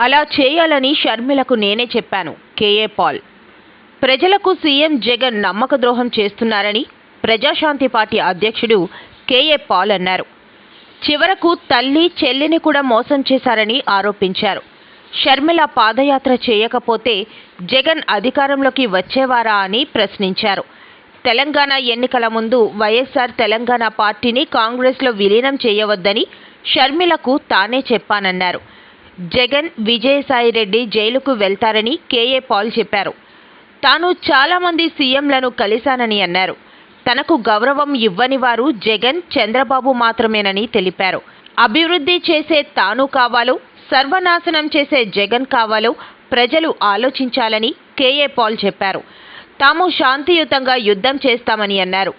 అలా చేయాలని షర్మిలకు నేనే చెప్పాను. KA Paul. ప్రజలకు సీఎం జగన్ నమ్మక ద్రోహం చేస్తున్నారని ప్రజాశాంతి పార్టీ అధ్యక్షుడు కేఏ పాల్ అన్నారు. చివరకు తల్లి చెల్లిని కూడా మోసం చేశారని ఆరోపించారు. షర్మిల పాదయాత్ర చేయకపోతే జగన్ అధికారంలోకి వచ్చేవారా అని ప్రశ్నించారు. తెలంగాణ ఎన్నికల ముందు వైఎస్ఆర్ తెలంగాణ పార్టీని కాంగ్రెస్లో విలీనం చేయవద్దని షర్మిలకు తానే చెప్పానన్నారు. జగన్ విజయసాయిరెడ్డి జైలుకు వెళ్తారని కేఏ పాల్ చెప్పారు. తాను చాలామంది సీఎంలను కలిశానని అన్నారు. తనకు గౌరవం ఇవ్వని వారు జగన్ చంద్రబాబు మాత్రమేనని తెలిపారు. అభివృద్ధి చేసే తాను కావాలో సర్వనాశనం చేసే జగన్ కావాలో ప్రజలు ఆలోచించాలని కేఏ పాల్ చెప్పారు. తాము శాంతియుతంగా యుద్ధం చేస్తామని అన్నారు.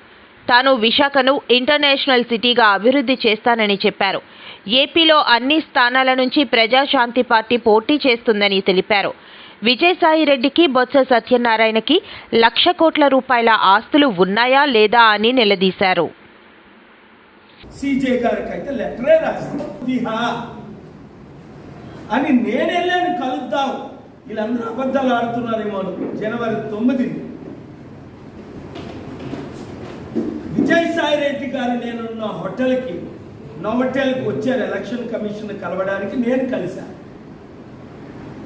తాను విశాఖను ఇంటర్నేషనల్ సిటీగా అభివృద్ధి చేస్తానని చెప్పారు. ఏపీలో అన్ని స్థానాల నుంచి ప్రజాశాంతి పార్టీ పోటీ చేస్తుందని తెలిపారు. విజయసాయిరెడ్డికి బొత్స సత్యనారాయణకి లక్ష కోట్ల రూపాయల ఆస్తులు ఉన్నాయా లేదా అని నిలదీశారు. సీజే గారికి అయితే లెటరే రాసింది. అని నేను వెళ్ళాను కలుద్దాం. వీళ్ళందరూ అబద్ధాలు ఆడుతున్నారేమో జనవరి తొమ్మిది. విజయసాయిరెడ్డి గారు నేనున్న హోటల్కి నోవటెల్కి వచ్చారు ఎలక్షన్ కమిషన్ కలవడానికి నేను కలిశాను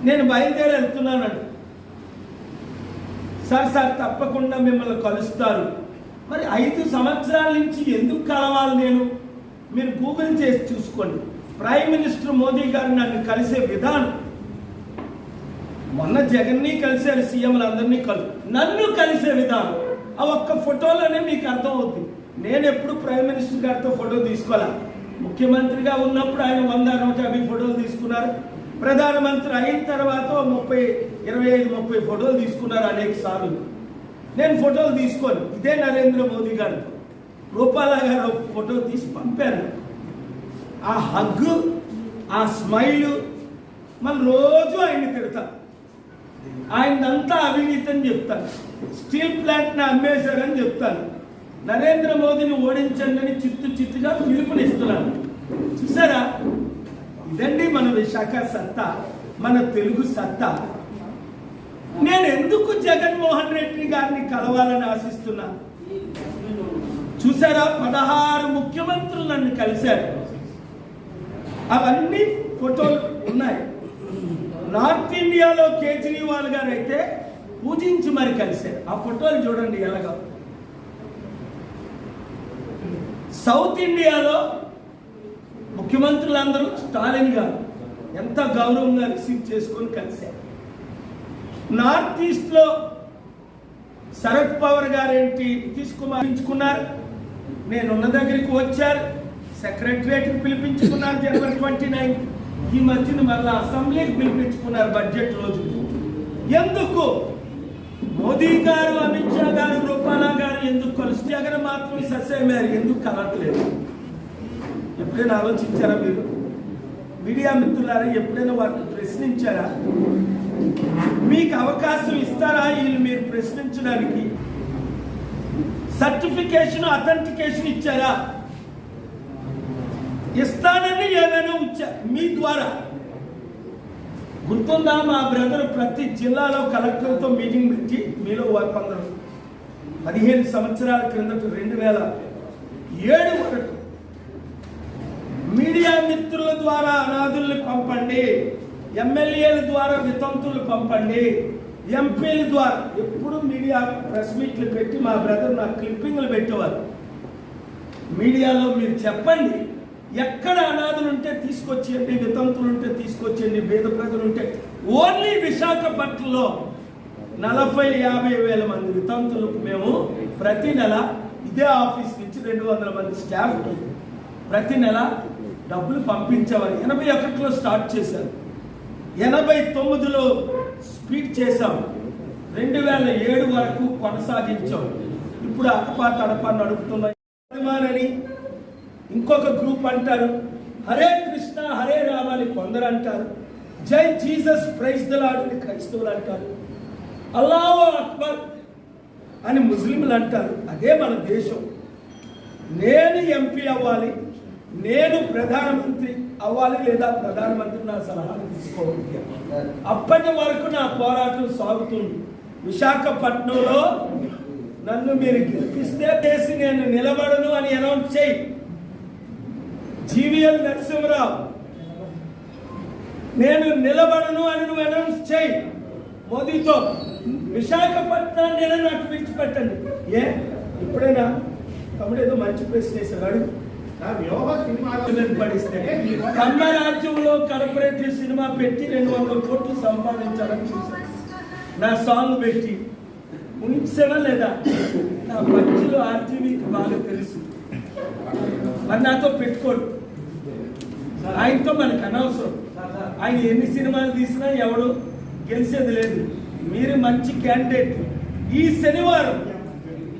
నేను బయలుదేరి వెళ్తున్నానండి సార్ సార్ తప్పకుండా మిమ్మల్ని కలుస్తారు. మరి ఐదు సంవత్సరాల నుంచి ఎందుకు కలవాలి నేను? మీరు గూగుల్ చేసి చూసుకోండి. ప్రైమ్ మినిస్టర్ మోదీ గారు నన్ను కలిసే విధానం. మొన్న జగన్ని కలిశారు సీఎంలు అందరినీ కలు నన్ను కలిసే విధానం. ఆ ఒక్క ఫోటోలోనే మీకు అర్థం అవుతుంది నేను ఎప్పుడు ప్రైమ్ మినిస్టర్ గారితో ఫోటో తీసుకోలే? ముఖ్యమంత్రిగా ఉన్నప్పుడు ఆయన వంద నూట యాభై ఫోటోలు తీసుకున్నారు. ప్రధానమంత్రి అయిన తర్వాత ముప్పై ఇరవై ఐదు ముప్పై ఫోటోలు తీసుకున్నారు అనేక సార్లు. నేను ఫోటోలు తీసుకోను ఇదే నరేంద్ర మోదీ గారితో రూపాల గారు ఒక ఫోటో తీసి పంపారు. ఆ హగ్గు ఆ స్మైలు మన రోజు ఆయన్ని తిడతా ఆయనంతా అవినీతి అని చెప్తాను స్టీల్ ప్లాంట్ని అమ్మేశారని చెప్తాను నరేంద్ర మోదీని ఓడించండి అని చిత్తు చిత్తుగా పిలుపునిస్తున్నాను. చూసారా ఇదండి మన విశాఖ సత్తా మన తెలుగు సత్తా. నేను ఎందుకు జగన్మోహన్ రెడ్డి గారిని కలవాలని ఆశిస్తున్నా? చూసారా పదహారు ముఖ్యమంత్రులు నన్ను కలిశారు. అవన్నీ ఫోటోలు ఉన్నాయి. నార్త్ ఇండియాలో కేజ్రీవాల్ గారు అయితే పూజించి మరి కలిశారు. ఆ ఫోటోలు చూడండి ఎలాగో సౌత్ ఇండియాలో ముఖ్యమంత్రులందరూ స్టాలిన్ గారు. ఎంత గౌరవంగా రిసీవ్ చేసుకొని కలిశారు. నార్త్ ఈస్ట్లో శరద్ పవార్ గారు ఏంటి నితీష్ కుమార్ పిలుచుకున్నారు. నేనున్న దగ్గరికి వచ్చారు. సెక్రటరియట్కి పిలిపించుకున్నారు జనవరి ట్వంటీ నైన్ ఈ మధ్యన మళ్ళీ అసెంబ్లీకి పిలిపించుకున్నారు బడ్జెట్ రోజు. ఎందుకు? మోదీ గారు అమిత్ షా గారు రూపాలా గారు ఎందుకు కలిసి జగన్ మాత్రం సస్యమేరు ఎందుకు కలట్లేదు ఎప్పుడైనా ఆలోచించారా మీరు? మీడియా మిత్రులారా ఎప్పుడైనా వారిని ప్రశ్నించారా? మీకు అవకాశం ఇస్తారా వీళ్ళు మీరు ప్రశ్నించడానికి? సర్టిఫికేషన్ అథెంటికేషన్ ఇచ్చారా? ఇస్తానని ఏమైనా ఇచ్చా మీ ద్వారా? గుర్తుందా మా బ్రదర్ ప్రతి జిల్లాలో కలెక్టర్తో మీటింగ్ పెట్టి మీలో వారు కొందరు పదిహేను సంవత్సరాల క్రిందట రెండు వేల ఏడు వరకు మీడియా మిత్రుల ద్వారా అనాథుల్ని పంపండి ఎమ్మెల్యేల ద్వారా వితంతులు పంపండి ఎంపీల ద్వారా. ఎప్పుడు మీడియా ప్రెస్ మీట్లు పెట్టి మా బ్రదర్ నాకు క్లిప్పింగ్లు పెట్టేవారు. మీడియాలో మీరు చెప్పండి ఎక్కడ అనాథులు ఉంటే తీసుకొచ్చేయండి వితంతులు ఉంటే తీసుకొచ్చేయండి పేద ప్రజలు ఉంటే ఓన్లీ విశాఖపట్నంలో నలభై యాభై వేల మంది వితంతులకు మేము ప్రతి నెల ఇదే ఆఫీస్ నుంచి రెండు వందల మంది స్టాఫ్కి ప్రతి నెల డబ్బులు పంపించేవారు. ఎనభై ఒకటిలో స్టార్ట్ చేశారు. ఎనభై తొమ్మిదిలో స్పీడ్ చేశాం. రెండు వేల ఏడు వరకు కొనసాగించాం. ఇప్పుడు అడపా తడపా నడుపుతున్నాయి. అభిమానని ఇంకొక గ్రూప్ అంటారు. హరే కృష్ణ హరే రామ అని కొందరు అంటారు. జై జీసస్ ప్రైజ్ దలాడని క్రైస్తవులు అంటారు. అల్లాహో అక్బర్ అని ముస్లింలు అంటారు. అదే మన దేశం. నేను ఎంపీ అవ్వాలి. నేను ప్రధానమంత్రి అవ్వాలి లేదా ప్రధానమంత్రి నా సలహాలు తీసుకోవాలి. అప్పటి వరకు నా పోరాటం సాగుతుంది. విశాఖపట్నంలో నన్ను మీరు గెలిపిస్తే చేసి నేను నిలబడను అని అనౌన్స్ చేయి. జీవీఎల్ నరసింహరావు నేను నిలబడను అని నువ్వు అనౌన్స్ చేయి. మోదీతో విశాఖపట్నాన్ని నేను నాకు విడిచిపెట్టండి? ఏ? ఇప్పుడైనా? తమ్ముడు ఏదో మంచి ప్రశ్న. పిల్లల్ని పడిస్తే కన్న రాజ్యంలో కార్పొరేటివ్ సినిమా పెట్టి రెండు వందల కోట్లు సంపాదించాలని చూశాను. నా సాంగ్ పెట్టి. ఉంచానా లేదా? నా పంచులు ఆర్జీవీకి బాగా తెలుసు. మరి నాతో పెట్టుకోడు. ఆయనతో మనకు అనవసరం. ఆయన ఎన్ని సినిమాలు తీసినా ఎవడు గెలిచేది లేదు. మీరు మంచి క్యాండిడేట్. ఈ శనివారం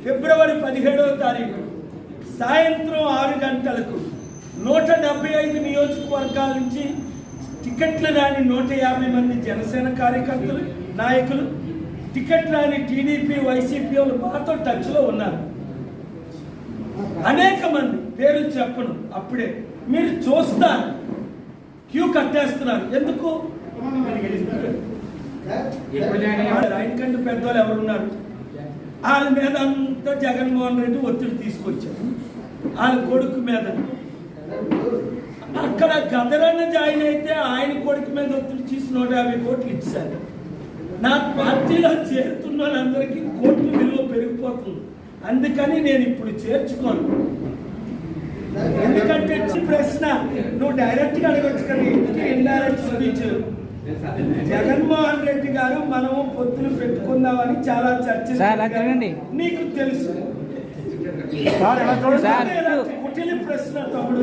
ఫిబ్రవరి పదిహేడవ తారీఖు సాయంత్రం ఆరు గంటలకు నూట డెబ్బై ఐదు నియోజకవర్గాల నుంచి టికెట్లు రాని నూట యాభై మంది జనసేన కార్యకర్తలు నాయకులు టికెట్ రాని టీడీపీ వైసీపీ వాళ్ళు మాతో టచ్లో ఉన్నారు. అనేక మంది పేర్లు చెప్పను అప్పుడే. మీరు చూస్తారు. క్యూ కట్టేస్తున్నారు. ఎందుకు? ఆయనకంటే పెద్దవాళ్ళు ఎవరున్నారు? వాళ్ళ మీద అంతా జగన్మోహన్ రెడ్డి ఒత్తిడి తీసుకొచ్చారు. వాళ్ళ కొడుకు మీద. అక్కడ గదరన్న జాయిన్ అయితే ఆయన కొడుకు మీద ఒత్తిడి తీసి నూట యాభై కోట్లు ఇచ్చారు. నా పార్టీలో చేరుతున్న వాళ్ళందరికీ కోట్ల విలువ పెరిగిపోతుంది. అందుకని నేను ఇప్పుడు చేర్చుకోను. ఎందుకంటే ప్రశ్న నువ్వు డైరెక్ట్గా అడగచ్చు ఎందుకు ఇండైరెక్ట్ స్పీచ్ జగన్మోహన్ రెడ్డి గారు మనము పొత్తులు పెట్టుకుందామని చాలా చర్చ. నీకు తెలుసు. ప్రశ్న తమ్ముడు.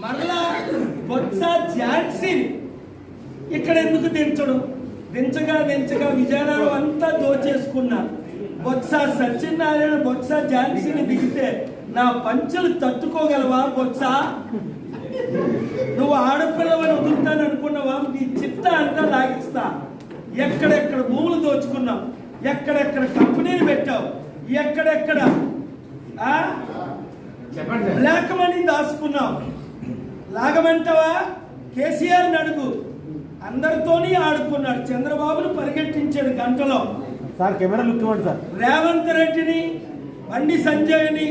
మరలా బొత్స ఝాన్సీ ఇక్కడ ఎందుకు దించడం? దించగా దించగా విజయనగరం అంతా దోచేసుకున్నా బొత్స సత్యనారాయణ బొత్స ఝాన్సీని దిగితే నా పంచులు తట్టుకోగలవా బొత్స? నువ్వు ఆడపిల్లవని వదులుతాను అనుకున్నావా? నీ చిత్త అంతా లాగిస్తా. ఎక్కడెక్కడ భూములు దోచుకున్నావు? ఎక్కడెక్కడ కంపెనీలు పెట్టావు? ఎక్కడెక్కడ? బ్లాక్ మనీ దాచుకున్నావు. లాగమంటావా? కేసీఆర్ అడుగు. అందరితోని ఆడుకున్నాడు. చంద్రబాబును పరిగెట్టించాడు గంటలో. సార్ కెమెరా లుక్ ఇవ్వండి సార్. రేవంత్ రెడ్డిని బండి సంజయ్ని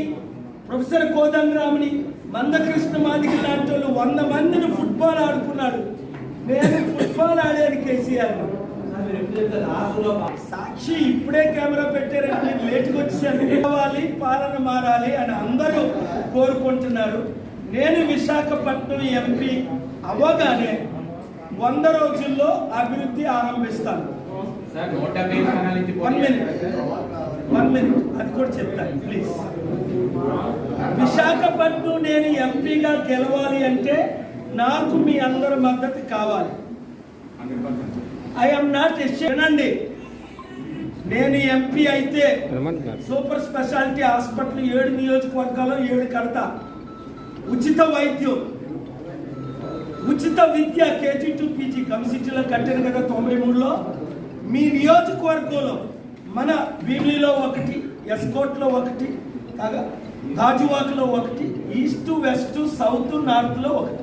ప్రొఫెసర్ కోదండరామ్ని మందకృష్ణ మాదిగ లాంటి వాళ్ళు వంద మందిని ఫుట్బాల్ ఆడుకున్నాడు. నేను ఫుట్బాల్ ఆడాను కేసీఆర్. సాక్షి ఇప్పుడే కెమెరా పెట్టారంటే నేను లేట్గా వచ్చేసాను కావాలి పాలన మారాలి అని అందరూ కోరుకుంటున్నారు. నేను విశాఖపట్నం ఎంపీ అవ్వగానే వంద రోజుల్లో అభివృద్ధి ఆరంభిస్తాను. వన్ మినిట్ వన్ మినిట్ అది కూడా చెప్తాను ప్లీజ్ విశాఖపట్నం నేను ఎంపీగా గెలవాలి అంటే నాకు మీ అందరి మద్దతు కావాలి. ఐఎమ్ నాట్ వినండి. నేను ఎంపీ అయితే సూపర్ స్పెషాలిటీ హాస్పిటల్ ఏడు నియోజకవర్గాల్లో ఏడు కడతా. ఉచిత వైద్యం. ఉచిత విద్య కేజీ టు పీజీ కమిసిటీలో కట్టాను కదా తొంభై మూడులో. మీ నియోజకవర్గంలో మన భీమిలిలో ఒకటి ఎస్కోట్లో ఒకటి కాగా గాజువాకలో ఒకటి ఈస్ట్ వెస్ట్ సౌత్ నార్త్లో ఒకటి.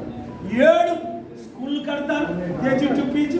ఏడు స్కూళ్ళు కడతారు కేజీ టు పీజీ